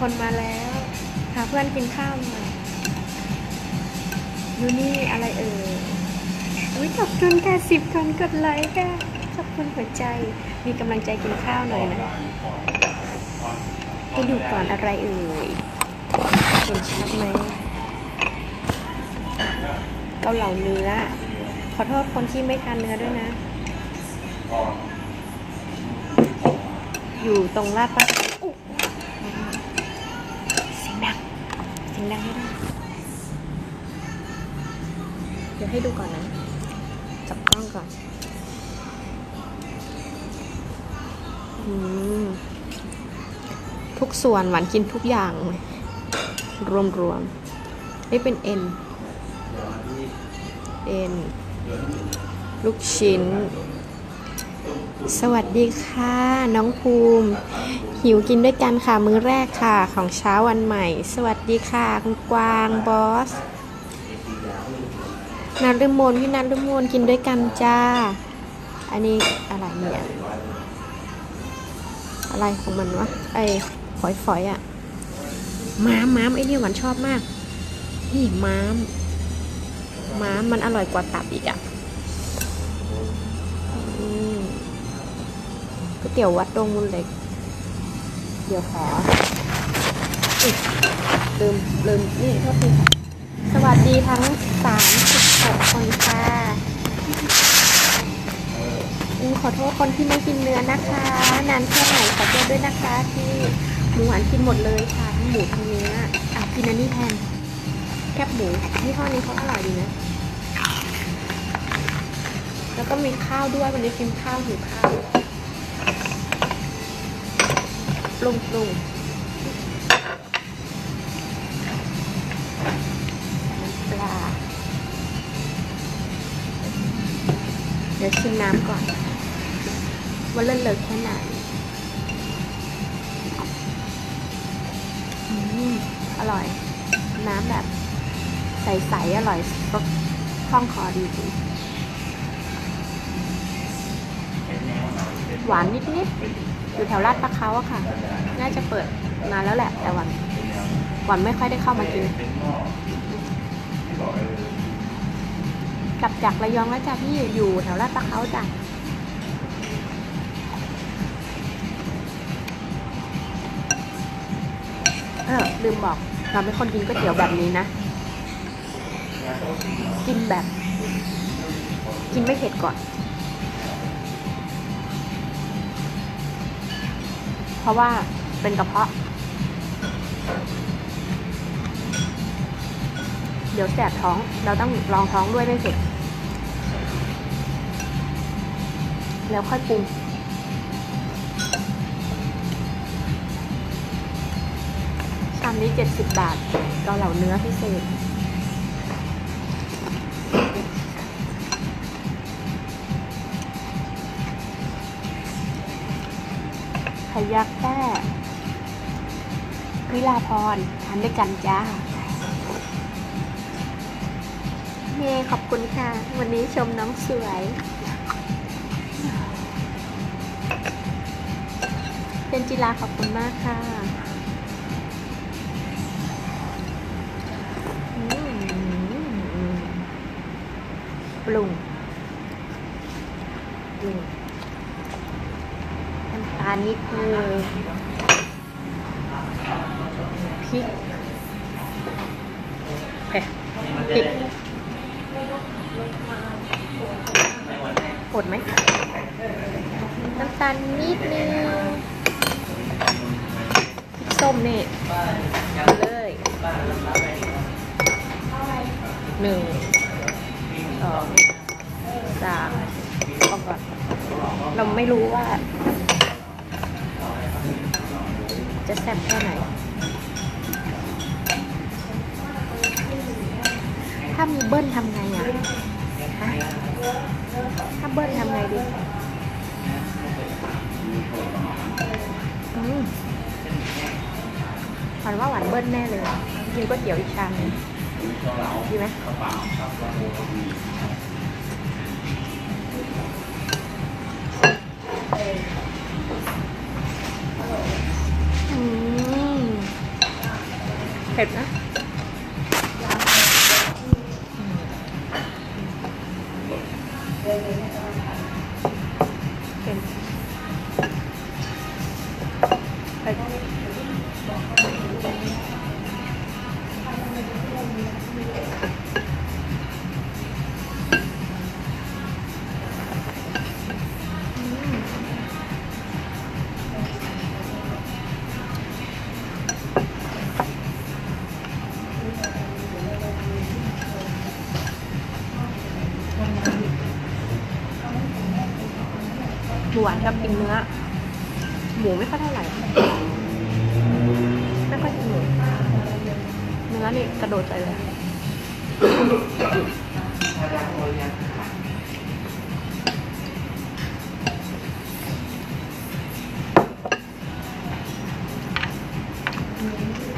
คนมาแล้ว หาเพื่อนกินข้าวหน่อยยูนี่อะไรเอ่ยอุ้ยขอบคุณค่ะสิบคนกดไลค์ค่ะ ขอบคุณหัวใจ มีกำลังใจกินข้าวหน่อยนะให้ดูก่อนอะไรเอ่ยเห็นชัดไหมเกาเหลาเนื้อ ขอโทษคนที่ไม่ทานเนื้อด้วยนะ อยู่ตรงลาดปะอุ๊ งดังไม่ได้ เดี๋ยวให้ดูก่อนนะ จับกล้องก่อนอทุกส่วนหวานกินทุกอย่างเลยรวมๆนี่เป็นเอ็น เอ็น ลูกชิ้น สวัสดีค่ะ น้องภูมิ หิวกินด้วยกันค่ะ มื้อแรกค่ะ ของเช้าวันใหม่ สวัสดีค่ะ คุณกวางบอสนันฤมลพี่นันฤมลกินด้วยกันจ้า อันนี้อะไรเนี่ยอะไรของมันวะไอ้ฝอยฝอยอะม้ามม้ามไอ้นี่หวานชอบมาก นี่ม้าม ม้ามมันอร่อยกว่าตับอีกอะ่ะอืม ก๋วยเตี๋ยววัดดงมูลเล็ก เดี๋ยวขอลืมลืมนี่โทษทีค่ะ สวัสดีทั้งสามสิบหกคนค่ะอืมขอโทษคนที่ไม่กินเนื้อนะคะ นานแค่ไหนขอโทษด้วยนะคะ ที่หมูหวานกินหมดเลยค่ะทั้งหมูทั้งเนื้ออะกินอันนี้แทนแคบหมูยี่ห้อนี้เขาอร่อยดีนะแล้วก็มีข้าวด้วยวันนี้กินข้าวหิวข้าว ปรุงปรุงปลา เดี๋ยวชิมน้ำก่อน ว่าเลิศเลอแค่ไหนอืมอร่อย น้ำแบบใส ๆ อร่อยก็คล่องคอดีจริง หวานนิดๆอยู่แถวลาดปลาเขาอะค่ะ น่าจะเปิดนานแล้วแหละ แต่วันหวันไม่ค่อยได้เข้ามากินกลับจากระยองแล้วจ้ะพี่อยู่แถวลาดปลาเขาจ้ะเออลืมบอกเราเป็นคนกินก๋วยเตี๋ยวแบบนี้นะ กินแบบ กินไม่เผ็ดก่อน เพราะว่าเป็นกระเพาะ เดี๋ยวแสบท้อง เราต้องรองท้องด้วยไม่เผ็ดแล้วค่อยปรุงชามนี้ 70 บาทเกาเหลาเนื้อพิเศษ ยักษ์แค่วิลาพรทานด้วยกันจ้าเย่ขอบคุณค่ะ วันนี้ชมน้องสวยเป็นจิลาขอบคุณมากค่ะปรุงปรุงน้ำตาลนิดนึงพริกเผ็ดพริก กดไหมน้ำตาลนิดนึงพริกส้มนี่เอาเลยหนึ่งสองสามเอาก่อน เราไม่รู้ว่า จะแซ่บแค่ไหน ถ้ามีเบิ้ลทำไงอะ ถ้าเบิ้ลทำไงดีหวานว่าหวานเบิ้ลแน่เลย กินก๋วยเตี๋ยวอีกชามนึงดีไหมเผ็ดนะ หวานกับกินเนื้อ หมูไม่ค่อยเท่าไหร่ ไม่ค่อยกินหมูเนื้อนี่กระโดดไปเลย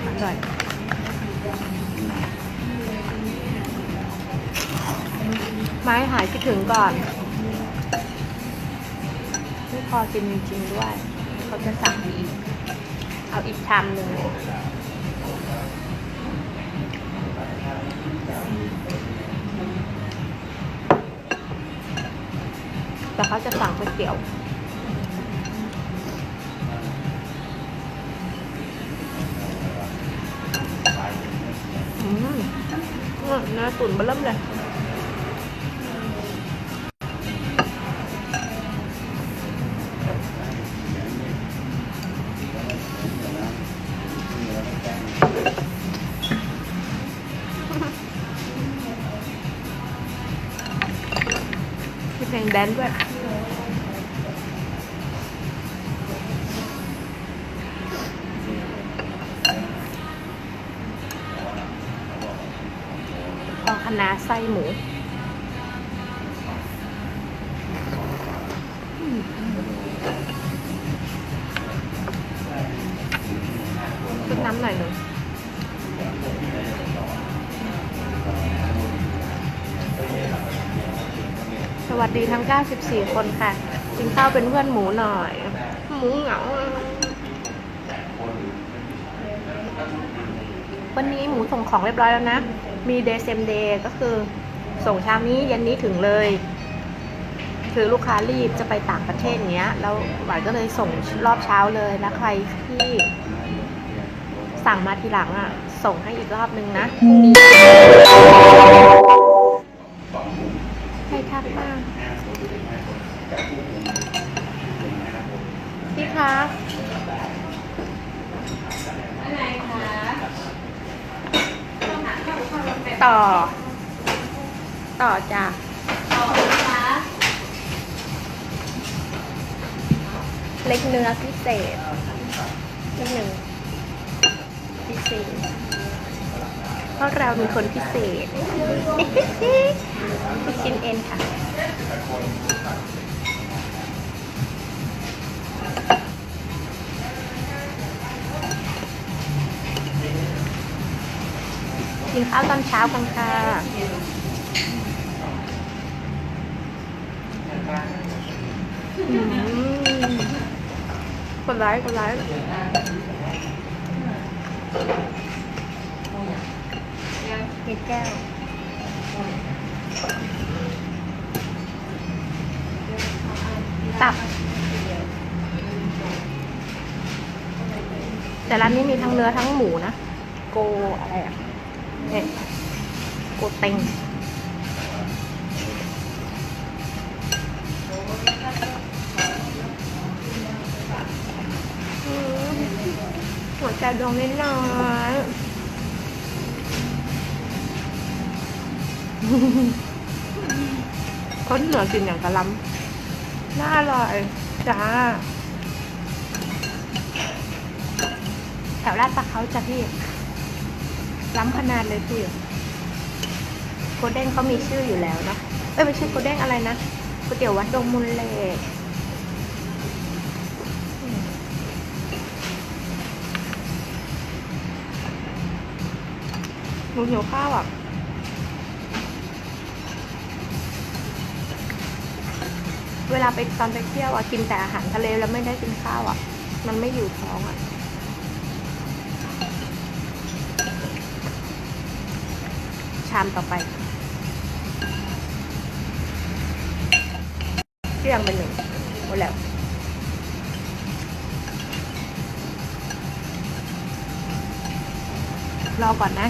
อร่อยไม้หายคิดถึงก่อน พอกินจริงๆด้วย เขาจะสั่งอีก เอาอีกชามหนึ่งแต่เขาจะสั่งก๋วยเตี๋ยวอืมอืมเนื้อตุ๋นเบะเริ่มเลย แดนด้วยพอคณะไส้หมู ดีทั้ง 94 คนค่ะ กินข้าวเป็นเพื่อนหมูหน่อย หมูเหงา วันนี้หมูส่งของเรียบร้อยแล้วนะ มีเดย์เซมเดย์ก็คือส่งเช้านี้เย็นนี้ถึงเลย คือลูกค้ารีบจะไปต่างประเทศเงี้ย แล้วหวานก็เลยส่งรอบเช้าเลยนะ ใครที่สั่งมาทีหลังอะ ส่งให้อีกรอบนึงนะพรุ่งนี้ใครทักมาพี่ คะอะไรคะต่อ ต่อจ้ะต่อนะคะเล็กเนื้อพิเศษนิดหนึ่งพิเศษเพราะเราเป็นคนพิเศษชิ้นเอ็นค่ะ กินข้าวตอนเช้ากันค่ะอืมกดไลค์กดไลค์มีแก้วตับ แต่ร้านนี้มีทั้งเนื้อทั้งหมูนะ โกอะไรอะ เนี่ยโกเต็งหัวใจดวงน้อยคนเหนือกินอย่างกะล้ำน่าอร่อยจ้า แถวลาดปลาเขาจ้ะพี่ ล้ำขนาดเลยพี่โกเด้งเขามีชื่ออยู่แล้วเนะเอ้ยไม่ใช่โกเด้งอะไรนะก๋วยเตี๋ยววัดดงมูลเล็กหนูหิวข้าวอะเวลาไปตอนไปเที่ยวอะกินแต่อาหารทะเลแล้วไม่ได้กินข้าวอะ มันไม่อยู่ท้องอะ ชามต่อไป เครื่องเป็นหนึ่งหมดแล้วรอก่อนนะ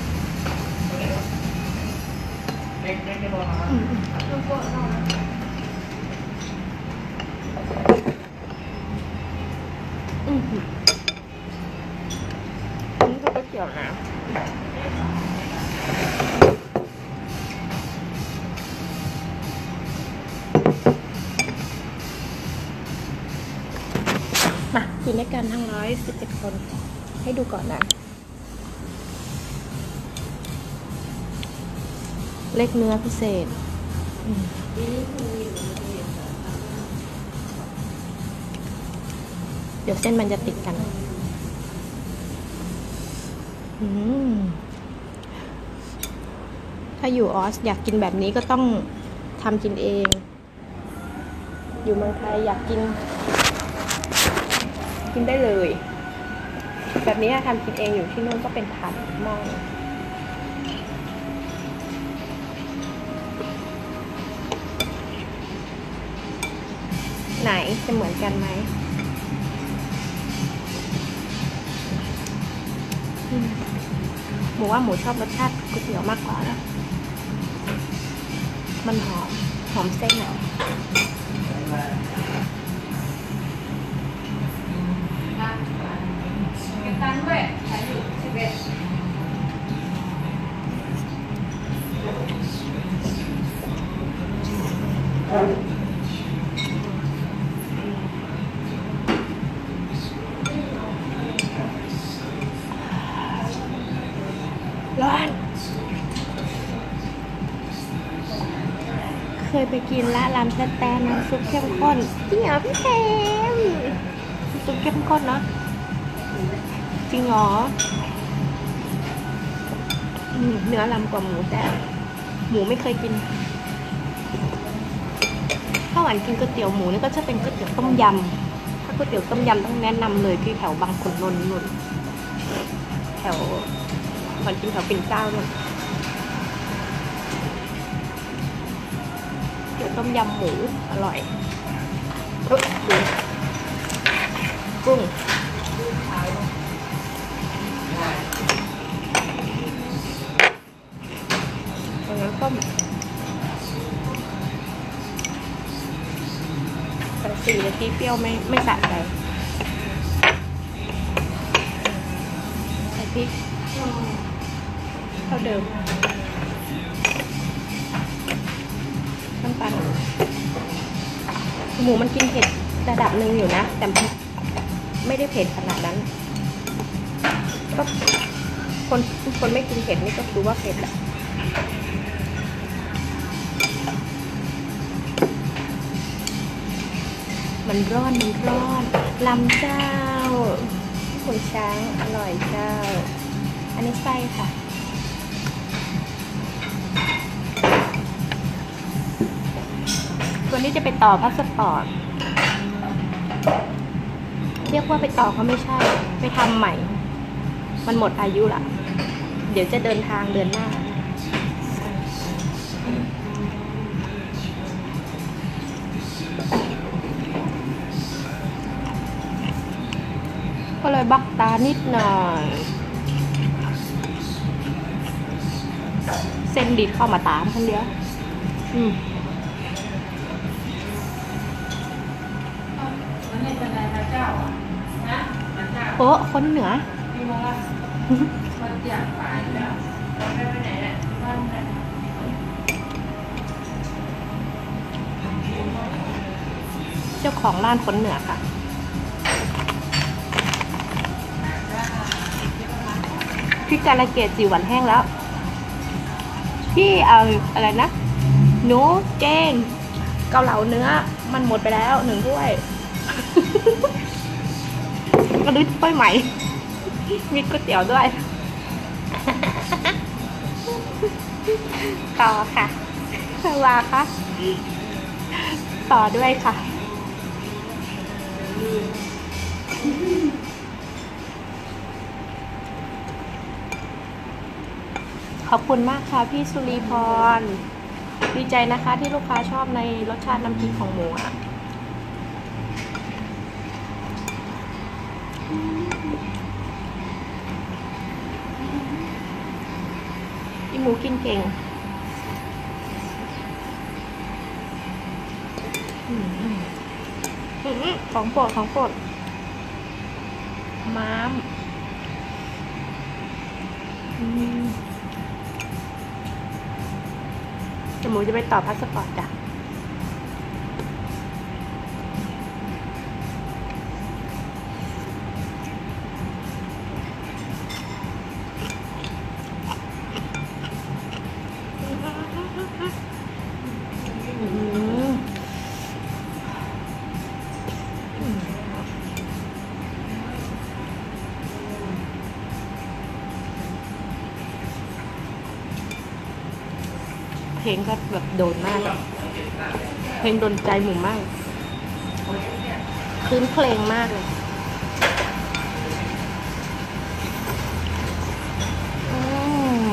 อืมอืมอืมอันนี้ก็ก๋วยเตี๋ยวนะ กันทั้งร้อยสิบเอ็ดคน ให้ดูก่อนนะ เล็กเนื้อพิเศษเดี๋ยวเส้นมันจะติดกันถ้าอยู่ออสอยากกินแบบนี้ก็ต้องทำกินเอง อยู่เมืองไทยอยากกิน กินได้เลย แบบนี้ทำกินเองอยู่ที่นู่นก็เป็นถาดหม้อไหนจะเหมือนกันไหมอืมหมูว่าหมูชอบรสชาติก๋วยเตี๋ยวมากกว่านะมันหอม หอมเส้นอะ ด้วยขายอยู่สิบเอ็ดร้อน เคยไปกินละรามสแตนน้ำซุปเข้มข้นจริงเหรอพี่เทมซุปเข้มข้นเนาะ จริงเหรอเนื้อลำกว่าหมูแต่หมูไม่เคยกินถ้าหวานกินก๋วยเตี๋ยวหมูนี่ก็จะเป็นก๋วยเตี๋ยวต้มยำถ้าก๋วยเตี๋ยวต้มยำต้องแนะนำเลยที่แถวบางขุนนนท์นนแถวหวานกินแถวปิ่นเกล้านุ่นเตี๋ยวต้มยำหมูอร่อยเฮ้ยดูกุ้ง ตรงนั้นต้มแต่สี่นาทีเปรี้ยวไม่ไม่สะใจใส่พริกเท่าเดิมน้ำตาลหมูมันกินเผ็ดระดับหนึ่งอยู่นะ แต่ไม่ได้เผ็ดขนาดนั้น ก็คนคนไม่กินเผ็ดนี่ก็รู้ว่าเผ็ดแหละ มันร้อนมันร้อนลำเจ้าขุนช้างอร่อยเจ้า อันนี้ไส้ค่ะตัวนี้จะไปต่อพาสปอร์ตเรียกว่าไปต่อก็ไม่ใช่ ไปทำใหม่ มันหมดอายุละเดี๋ยวจะเดินทางเดือนหน้า เลยบักตานิดหน่อย เส้นดีดเข้ามาตามคนเดียว อืมโอ้คนเหนือมีโมงละวันอยากไปแล้วไปไหนเนี่ยบ้านไหนเจ้าของร้านคนเหนือค่ะ พี่การะเกดจีหวันแห้งแล้วพี่เอาอะไรนะ หนูเก้งเกาเหลาเนื้อ มันหมดไปแล้วหนึ่งถ้วยกระดึ๊ดถ้วยใหม่ มีก๋วยเตี๋ยวด้วย ต่อค่ะวาค่ะ ต่อด้วยค่ะ ขอบคุณมากค่ะพี่สุรีพร ดีใจนะคะที่ลูกค้าชอบในรสชาติน้ำพริกของหมูอะอีหมูกินเก่งอืมอืมอืมของโปรดของโปรดม้ามอืมเดี๋ยว หมูจะไปต่อพาสปอร์ตจ้ะ เพลงก็แบบโดนมาก เพลงโดนใจหมู่มาก คืนเพลงมากเลยอืม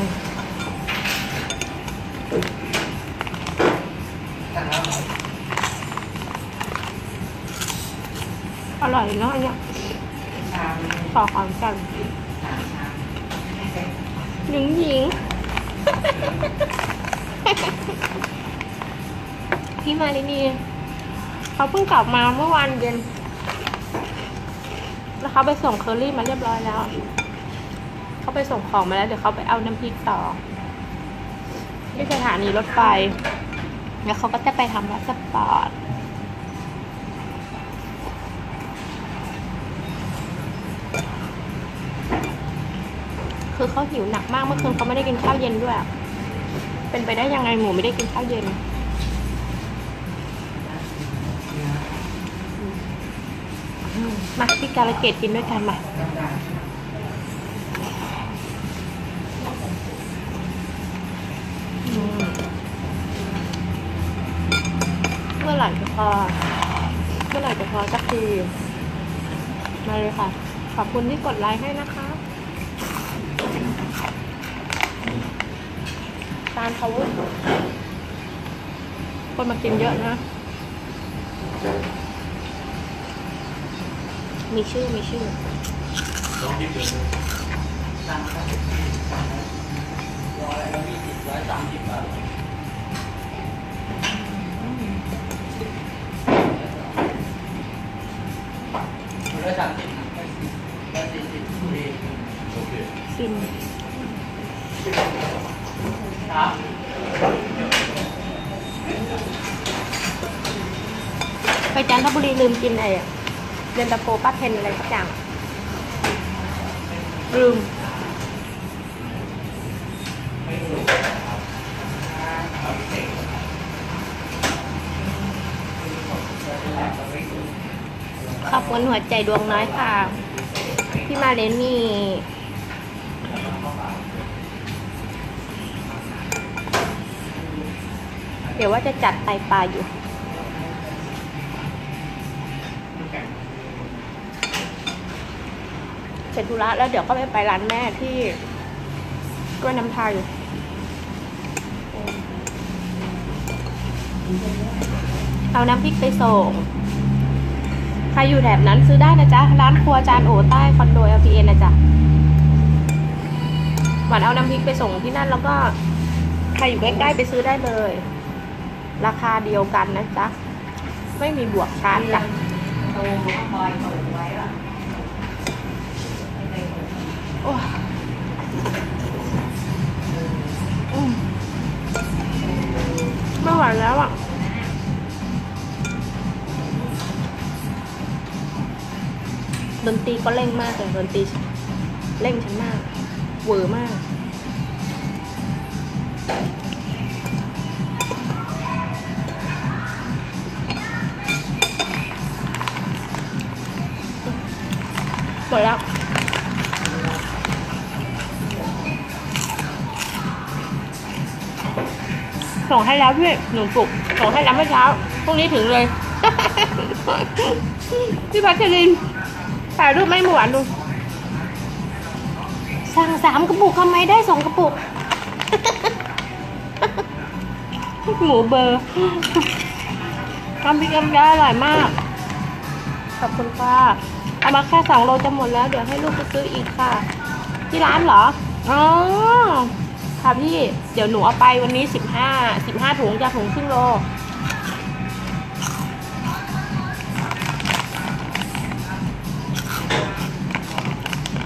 อร่อยเนาะอันเนี่ยขอของกันหญิงหญิง พี่มาลินีเขาเพิ่งกลับมาเมื่อวานเย็น แล้วเขาไปส่งเคอรี่มาเรียบร้อยแล้ว เขาไปส่งของมาแล้ว เดี๋ยวเขาไปเอาน้ำพริกต่อ ที่สถานีรถไฟ แล้วเขาก็จะไปทำพาสปอร์ตคือเขาหิวหนักมากเมื่อคืนเขาไม่ได้กินข้าวเย็นด้วย เป็นไปได้ยังไงหมูไม่ได้กินข้าวเย็น มาที่การะเกดกินด้วยกันมาเมื่อไหร่จะพอ เมื่อไหร่จะพอสักที มาเลยค่ะ ขอบคุณที่กดไลค์ให้นะคะ ตาลเขาคนมากินเยอะนะ มีชื่อ มีชื่อกิน จันทบุรีลืมกินไอ้อะเย็นตาโฟป้าเทนอะไรสักอย่างลืมขอบคุณหัวใจดวงน้อยค่ะ พี่มาเลนี่เดี๋ยวว่าจะจัดไตปลาอยู่ เสร็จธุระแล้วเดี๋ยวก็ไปไปร้านแม่ที่กล้วยน้ำไทยเอาน้ำพริกไปส่ง ใครอยู่แถบนั้นซื้อได้นะจ๊ะ ร้านครัวจานโอใต้คอนโด LPN นะจ๊ะหวานเอาน้ำพริกไปส่งที่นั่นแล้วก็ใครอยู่ใกล้ๆไปซื้อได้เลย ราคาเดียวกันนะจ๊ะ ไม่มีบวกชาร์จจ้ะโตก็คอยเปิดไว้อะ ไม่ไหวแล้วอะดนตรีก็เร่งมากเลยดนตรีเร่งฉันมาก เวอร์มากหมดแล้ว ส่งให้แล้วพี่หนูปลุกส่งให้แล้วเมื่อเช้าพรุ่งนี้ถึงเลย พี่พัชรินถ่ายรูปไม่หวานดู สั่งสามกระปุกทำไมได้สองกระปุก หมูเบอร์ทำพริกน้ำยาอร่อยมาก ขอบคุณค่ะเอามาแค่สองโลจะหมดแล้ว เดี๋ยวให้ลูกไปซื้ออีกค่ะ ที่ร้านเหรอ อ๋อ ค่ะพี่ เดี๋ยวหนูเอาไปวันนี้สิบห้าสิบห้าถุงจะถุงครึ่งโล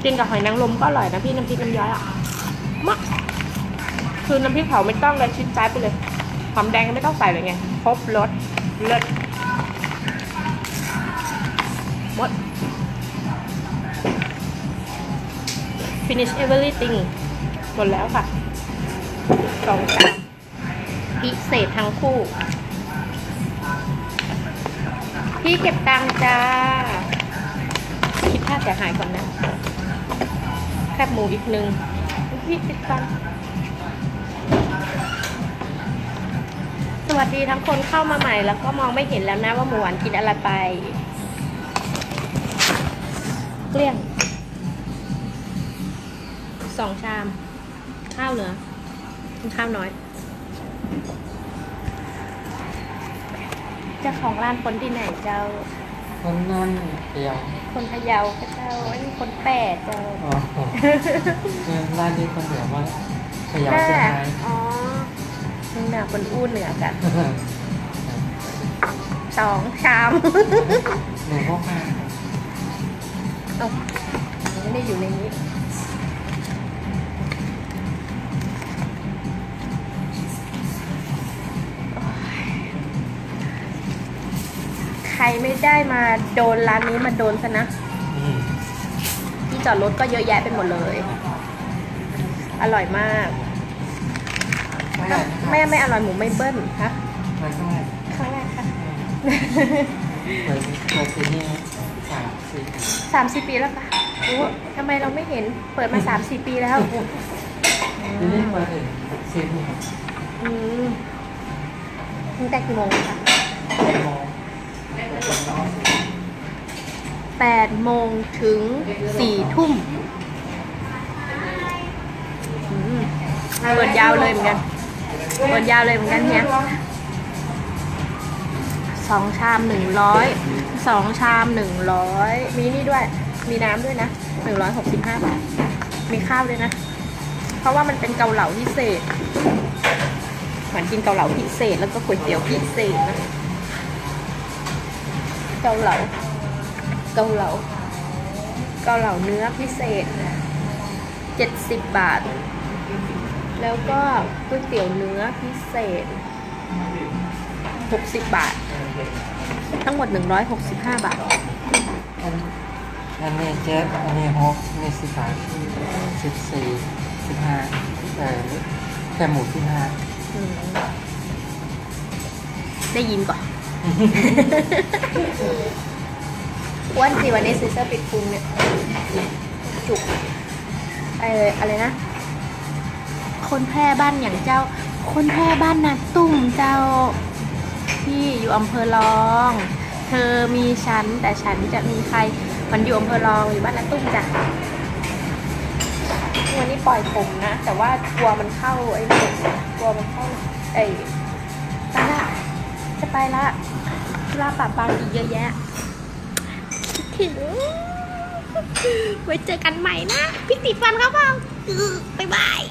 กินกับหอยนางรมก็อร่อยนะพี่น้ำพริกน้ำย้อยอะมะคือน้ำพริกเผาไม่ต้องเลยชิดซ้ายไปเลยหอมแดงก็ไม่ต้องใส่เลยไงครบรสเลิศหมด finish everything หมดแล้วค่ะ สองจานพิเศษทั้งคู่ พี่เก็บตังค์จ้า คิดค่าเสียหายก่อนนะแคบหมูอีกหนึ่งพี่ติดกันสวัสดีทั้งคนเข้ามาใหม่แล้วก็มองไม่เห็นแล้วนะว่าหมูหวานกินอะไรไป เกลี้ยงสองชาม ข้าวเหลือ ข้าวน้อย เจ้าของร้านคนที่ไหนเจ้า คนนั่นเดียวคนพะเยาก็เจ้าอันนี้คนแปดเจ้าอ๋อคือร้านนี้คนเหนือว่าขยาวแม่เชียงรายอ๋อนี่น่ะคนอู้เหนือกันสองชามหนูก็มาเอ้าไม่ได้อยู่ในนี้ รไม่ได้มาโดนร้านนี้มาโดนซะนะ อืมที่จอดรถก็เยอะแยะไปหมดเลย อร่อยมาก ไม่ได้แม่ไม่อร่อยหมูไม่เบิ้ลฮะไม่ได้ครั้งแรกค่ะเปิดเปิดที่นี่สามสี่สามสี่ปีแล้วค่ะโอ้ทำไมเราไม่เห็นเปิดมาสามสี่ปีแล้วที่นี่เปิดถึงสิบโมงอืมตั้งแต่กี่โมงคะโมง แปดโมงถึงสี่ทุ่มอืมเปิดยาวเลยเหมือนกันเปิดยาวเลยเหมือนกันเนี่ยสองชามหนึ่งร้อยสองชามหนึ่งร้อยมีนี่ด้วย มีน้ำด้วยนะหนึ่งร้อยหกสิบห้าบาท มีข้าวด้วยนะ เพราะว่ามันเป็นเกาเหลาพิเศษเหมือนกินเกาเหลาพิเศษ แล้วก็ก๋วยเตี๋ยวพิเศษนะ เกาเหลา เกาเหลาเกาเหลาเนื้อพิเศษเจ็ดสิบบาท แล้วก็ก๋วยเตี๋ยวเนื้อพิเศษหกสิบบาท ทั้งหมดหนึ่งร้อยหกสิบห้าบาทอันอันนี้เจ็ดอันนี้หกอันนี้สิบสามสิบสี่สิบห้าเออแค่หมูสิบห้าอืมได้ยินก่อน อ้วนสิวันนี้ซื้อเสื้อปิดพุงเนี่ยจุกเอออะไรนะ คนแพร่บ้านอย่างเจ้า คนแพร่บ้านนาตุ้มเจ้าพี่อยู่อำเภอรอง เธอมีฉันแต่ฉันจะมีใคร มันอยู่อำเภอรองอยู่บ้านนาตุ้มจ้ะวันนี้ปล่อยผมนะ แต่ว่ากลัวมันเข้าไอ้นี่กลัวมันเข้าไอ้ไปละจะไปละธุระปะปางอีกเยอะแยะ ถึง ไว้เจอกันใหม่นะ พี่ติดฟันครับเปล่าบ๊ายบาย